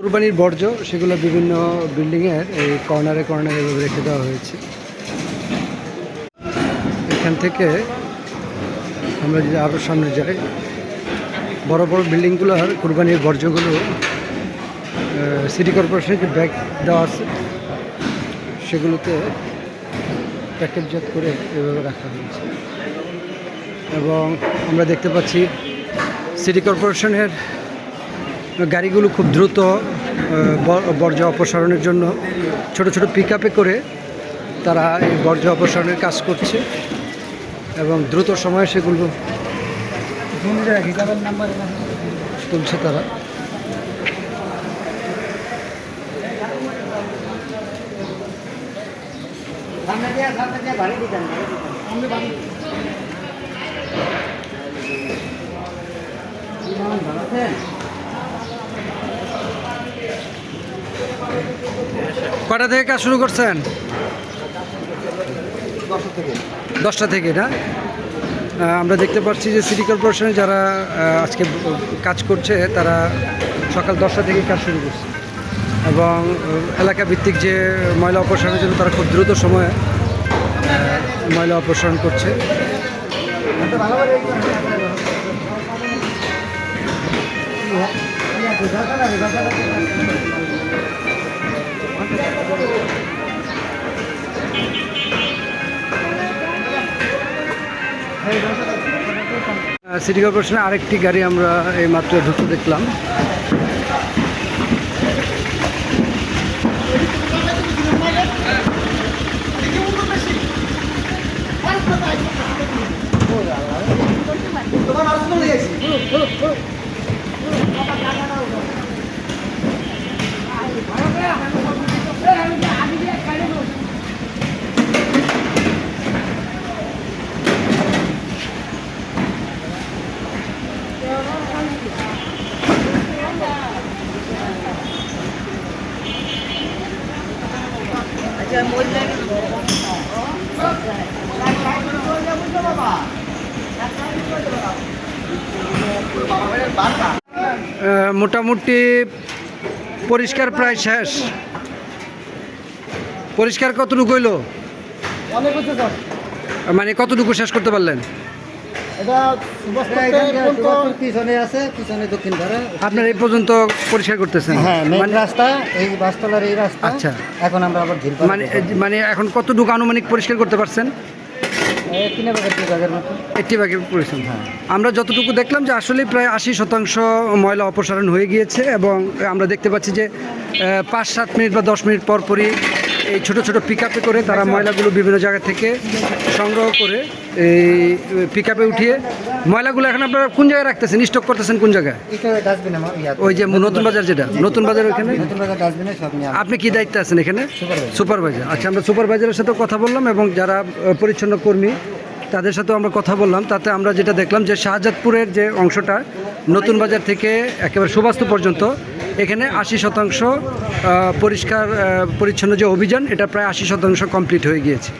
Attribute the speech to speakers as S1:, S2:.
S1: কুরবানির বর্জ্য, সেগুলো বিভিন্ন বিল্ডিংয়ের এই কর্নারে কর্নারে এভাবে রেখে দেওয়া হয়েছে। এখান থেকে আমরা যদি আরও সামনে যাই, বড় বড় বিল্ডিংগুলোর কুরবানির বর্জ্যগুলো সিটি কর্পোরেশনের যে ব্যাগ দেওয়া আছে, সেগুলোতে প্যাকেটজাত করে এভাবে রাখা হয়েছে। এবং আমরা দেখতে পাচ্ছি সিটি কর্পোরেশনের গাড়িগুলো খুব দ্রুত বর্জ্য অপসারণের জন্য ছোট ছোট পিক করে তারা এই বর্জ্য অপসারণের কাজ করছে এবং দ্রুত সময়ে সেগুলো তুলছে তারা। কটা থেকে কাজ শুরু করছেন? দশটা থেকে। না? আমরা দেখতে পাচ্ছি যে সিটি কর্পোরেশনে যারা আজকে কাজ করছে তারা সকাল দশটা থেকে কাজ শুরু করছে। এবং এলাকা ভিত্তিক যে ময়লা অপসারণের জন্য তারা খুব দ্রুত সময়ে ময়লা অপসারণ করছে। সিটি কর্পোরেশনের আরেকটি গাড়ি আমরা এই মাত্র ঢুকতে দেখলাম। আহ, মোটামুটি পরিষ্কার প্রায় শেষ। পরিষ্কার কতটুকু হইল? মানে কতটুকু শেষ করতে পারলেন?
S2: এটা
S3: পিছনে আছে পিছনে দক্ষিণ ধারে।
S1: আপনার এই পর্যন্ত পরিষ্কার করতেছেন?
S3: হ্যাঁ মেন রাস্তা এই বাসতলার এই রাস্তা।
S1: আচ্ছা।
S3: এখন আমরা আবার
S1: মানে মানে এখন কতটুকু আনুমানিক পরিষ্কার করতে পারছেন?
S3: তিনে ভাগের দুই মতো।
S1: একটি ভাগে পরিশ্রম
S3: হ্যাঁ।
S1: আমরা যতটুকু দেখলাম যে আসলে প্রায় আশি শতাংশ ময়লা অপসারণ হয়ে গিয়েছে এবং আমরা দেখতে পাচ্ছি যে পাঁচ সাত মিনিট বা দশ মিনিট পর পরই এই ছোট ছোট পিকআপে করে তারা ময়লাগুলো বিভিন্ন জায়গা থেকে সংগ্রহ করে এই পিক আপে উঠিয়ে ময়লাগুলো এখন আপনারা কোন জায়গায় রাখতেছেন? স্টক করতেছেন কোন জায়গায়? ওই যে নতুন বাজার যেটা নতুন বাজার ওখানে
S3: নিয়ে
S1: আপনি কি দায়িত্বে আছেন এখানে? সুপারভাইজার আচ্ছা আমরা সুপারভাইজারের সাথেও কথা বললাম এবং যারা পরিচ্ছন্ন কর্মী তাদের সাথেও আমরা কথা বললাম। তাতে আমরা যেটা দেখলাম যে শাহজাদপুরের যে অংশটা নতুন বাজার থেকে একেবারে সুবাস্তু পর্যন্ত এখানে আশি শতাংশ পরিষ্কার পরিচ্ছন্ন যে অভিযান এটা প্রায় আশি শতাংশ কমপ্লিট হয়ে গিয়েছে।